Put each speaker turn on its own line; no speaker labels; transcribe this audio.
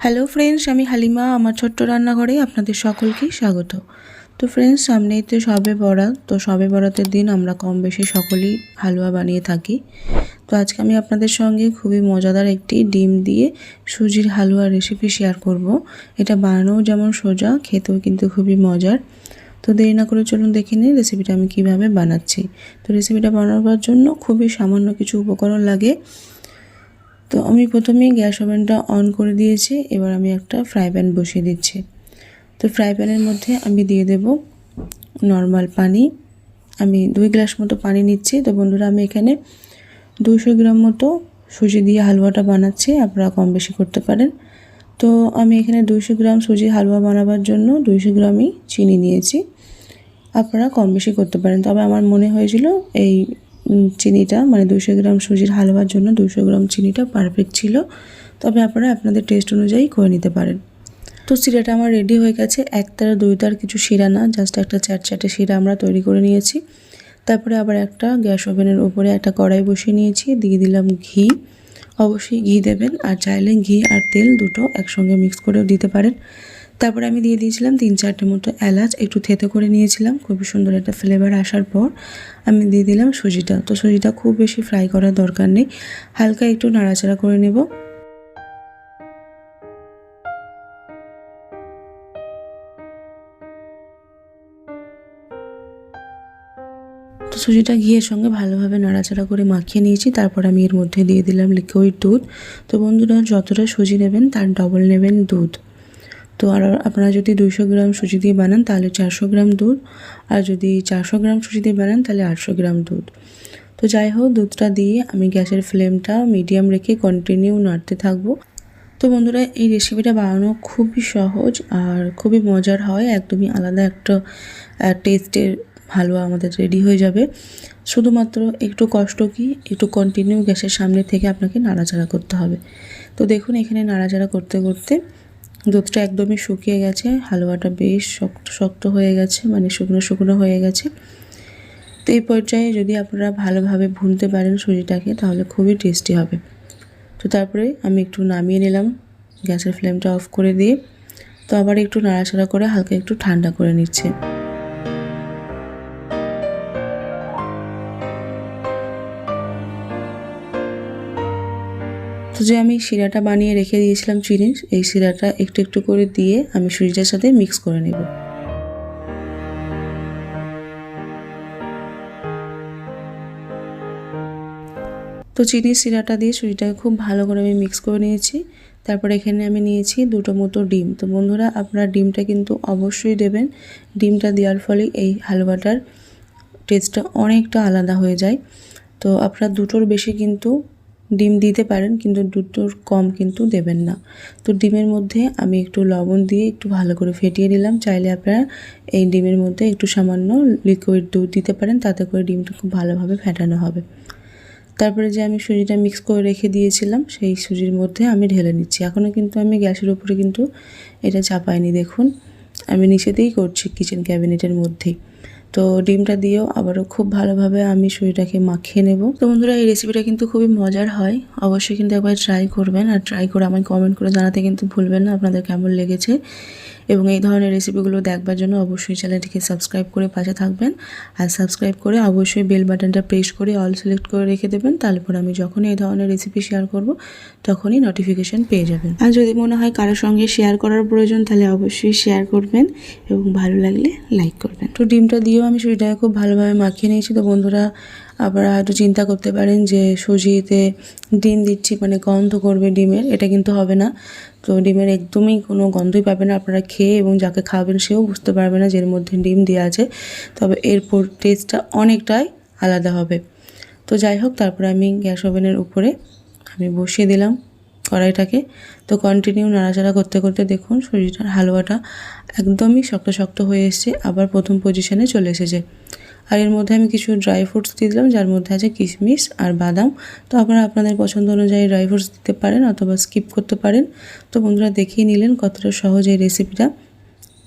Hello friends আমি হালিমা, আমার ছোট্ট রান্নাঘরে আপনাদের সকলকেই স্বাগত। তো ফ্রেন্ডস সামনেই তো সবে বরাত, তো সবে বরাতের দিন আমরা কম বেশি সকলেই হালুয়া বানিয়ে থাকি। তো আজকে আমি আপনাদের সঙ্গে খুবই মজাদার একটি ডিম দিয়ে সুজির হালুয়া রেসিপি শেয়ার করব। এটা বানানোও যেমন সোজা, খেতেও কিন্তু খুবই মজার। তো দেরি না করে চলুন দেখে নিই রেসিপিটা আমি কীভাবে বানাচ্ছি। তো রেসিপিটা বানাবার জন্য খুবই সামান্য কিছু উপকরণ লাগে। তো আমি প্রথমেই গ্যাস ওভেনটা অন করে দিয়েছি, এবার আমি একটা ফ্রাই প্যান বসিয়ে দিচ্ছি। তো ফ্রাই প্যানের মধ্যে আমি দিয়ে দেব নর্মাল পানি। আমি দুই গ্লাস মতো পানি নিচ্ছি। তো বন্ধুরা, আমি এখানে দুশো গ্রাম মতো সুজি দিয়ে হালুয়াটা বানাচ্ছি, আপনারা কম বেশি করতে পারেন। তো আমি এখানে দুইশো গ্রাম সুজি হালুয়া বানাবার জন্য দুইশো গ্রামই চিনি নিয়েছি। আপনারা কম বেশি করতে পারেন। তবে আমার মনে হয়েছিল এই চিনিটা মানে দুশো গ্রাম সুজির হালুয়ার জন্য দুশো গ্রাম চিনিটা পারফেক্ট ছিল। তবে আপনারা আপনাদের টেস্ট অনুযায়ী করে নিতে পারেন। তো শিরাটা আমার রেডি হয়ে গেছে। এক তার দুই তার কিছু শিরা না জাস্ট একটা চার চারটে শিরা আমরা তৈরি করে নিয়েছি। তারপরে আবার একটা গ্যাস ওভেনের উপরে একটা কড়াই বসিয়ে নিয়েছি। দিয়ে দিলাম ঘি। অবশ্যই ঘি দেবেন, আর চাইলে ঘি আর তেল দুটো একসঙ্গে মিক্স করেও দিতে পারেন। তারপরে আমি দিয়ে দিয়েছিলাম তিন চারটে মতো এলাচ, একটু থেতে করে নিয়েছিলাম খুবই সুন্দর একটা ফ্লেভার আসার পর আমি দিয়ে দিলাম সুজিটা। তো সুজিটা খুব বেশি ফ্রাই করার দরকার নেই, হালকা একটু নাড়াচাড়া করে নেব। তো সুজিটা ঘিয়ের সঙ্গে ভালোভাবে নাড়াচাড়া করে মাখিয়ে নিয়েছি, তারপর আমি এর মধ্যে দিয়ে দিলাম লিকুইড দুধ। তো বন্ধুরা, যতটা সুজি নেবেন তার ডবল নেবেন দুধ। তো আর আপনারা যদি দুইশো গ্রাম সুজি দিয়ে বানান, তাহলে চারশো গ্রাম দুধ। আর যদি চারশো গ্রাম সুজি দিয়ে বানান, তাহলে আটশো গ্রাম দুধ। তো যাই হোক, দুধটা দিয়ে আমি গ্যাসের ফ্লেমটা মিডিয়াম রেখে কন্টিনিউ নাড়তে থাকব। তো বন্ধুরা, এই রেসিপিটা বানানো খুবই সহজ আর খুবই মজার হয়। একদমই আলাদা একটা টেস্টের হালুয়া আমাদের রেডি হয়ে যাবে। শুধুমাত্র একটু কষ্ট কি, একটু কন্টিনিউ গ্যাসের সামনে থেকে আপনাকে নাড়াচাড়া করতে হবে। তো দেখুন, এখানে নাড়াচাড়া করতে করতে দুধটা একদমই শুকিয়ে গেছে, হালুয়াটা বেশ শক্ত শক্ত হয়ে গেছে মানে শুকনো শুকনো হয়ে গেছে। তো এই পর্যায়ে যদি আপনারা ভালোভাবে ভুনতে পারেন সুজিটাকে, তাহলে খুবই টেস্টি হবে। তো তারপরে আমি একটু নামিয়ে নিলাম, গ্যাসের ফ্লেমটা অফ করে দিয়ে। তো আবার একটু নাড়াচাড়া করে হালকা একটু ঠান্ডা করে নিচ্ছে। তো যে আমি শিরাটা বানিয়ে রেখে দিয়েছিলাম চিনি, এই শিরাটা একটু একটু করে দিয়ে আমি সুজিটার সাথে মিক্স করে নেব। তো চিনির শিরাটা দিয়ে সুজিটাকে খুব ভালো করে আমি মিক্স করে নিয়েছি। তারপর এখানে আমি নিয়েছি দুটো মতো ডিম। তো বন্ধুরা, আপনারা ডিমটা কিন্তু অবশ্যই দেবেন। ডিমটা দেওয়ার ফলে এই হালুয়াটার টেস্টটা অনেকটা আলাদা হয়ে যায়। তো আপনারা দুটোর বেশি কিন্তু ডিম দিতে পারেন, কিন্তু দুটোর কম কিন্তু দেবেন না। তো ডিমের মধ্যে আমি একটু লবণ দিয়ে একটু ভালো করে ফেটিয়ে নিলাম। চাইলে আপনারা এই ডিমের মধ্যে একটু সামান্য লিকুইড দুধ দিতে পারেন, তাতে করে ডিমটা খুব ভালোভাবে ফেটানো হবে। তারপরে যে আমি সুজিটা মিক্স করে রেখে দিয়েছিলাম, সেই সুজির মধ্যে আমি ঢেলে নিচ্ছি। এখনও কিন্তু আমি গ্যাসের উপরে কিন্তু এটা চাপাইনি, দেখুন। আমি নিচেতেই করছি কিচেন ক্যাবিনেটের মধ্যেই। তো ডিমটা দিয়েও আবারও খুব ভালোভাবে আমি সুজিটাকে মাখিয়ে নেব। তো বন্ধুরা, এই রেসিপিটা কিন্তু খুবই মজার হয়। অবশ্যই কিন্তু একবার ট্রাই করবেন আর ট্রাই করে আমায় কমেন্ট করে জানাতে কিন্তু ভুলবেন না আপনাদের কেমন লেগেছে। এবং এই ধরনের রেসিপিগুলো দেখবার জন্য অবশ্যই চ্যানেলটিকে সাবস্ক্রাইব করে পাশে থাকবেন। আর সাবস্ক্রাইব করে অবশ্যই বেল বাটনটা প্রেস করে অল সিলেক্ট করে রেখে দেবেন। তারপর আমি যখনই এই ধরনের রেসিপি শেয়ার করব, তখনই নোটিফিকেশান পেয়ে যাবেন। আর যদি মনে হয় কারোর সঙ্গে শেয়ার করার প্রয়োজন, তাহলে অবশ্যই শেয়ার করবেন। এবং ভালো লাগলে লাইক করবেন। তো ডিমটা দিয়েও আমি সুজিটাকে খুব ভালোভাবে মাখিয়ে নিয়েছি। তো বন্ধুরা, আপনারা হয়তো চিন্তা করতে পারেন যে সুজিতে ডিম দিচ্ছি মানে গন্ধ করবে ডিমের, এটা কিন্তু হবে না। তো ডিমের একদমই কোনো গন্ধই পাবে না। আপনারা খেয়ে এবং যাকে খাবেন সেও বুঝতে পারবে না যে এর মধ্যে ডিম দেওয়া আছে। তবে এরপর টেস্টটা অনেকটাই আলাদা হবে। তো যাই হোক, তারপরে আমি গ্যাস ওভেনের উপরে আমি বসিয়ে দিলাম। কড়াইটাকে। তো কন্টিনিউ নাড়াচাড়া করতে করতে দেখুন সুজিটার হালুয়াটা একদমই শক্ত শক্ত হয়ে এসছে, আবার প্রথম পজিশানে চলে এসেছে। আর এর মধ্যে আমি কিছু ড্রাই ফ্রুটস দিয়ে দিলাম, যার মধ্যে আছে কিশমিশ আর বাদাম। তো আপনারা আপনাদের পছন্দ অনুযায়ী ড্রাই ফ্রুটস দিতে পারেন অথবা স্কিপ করতে পারেন। তো বন্ধুরা দেখিয়ে নিলেন কতটা সহজ এই রেসিপিটা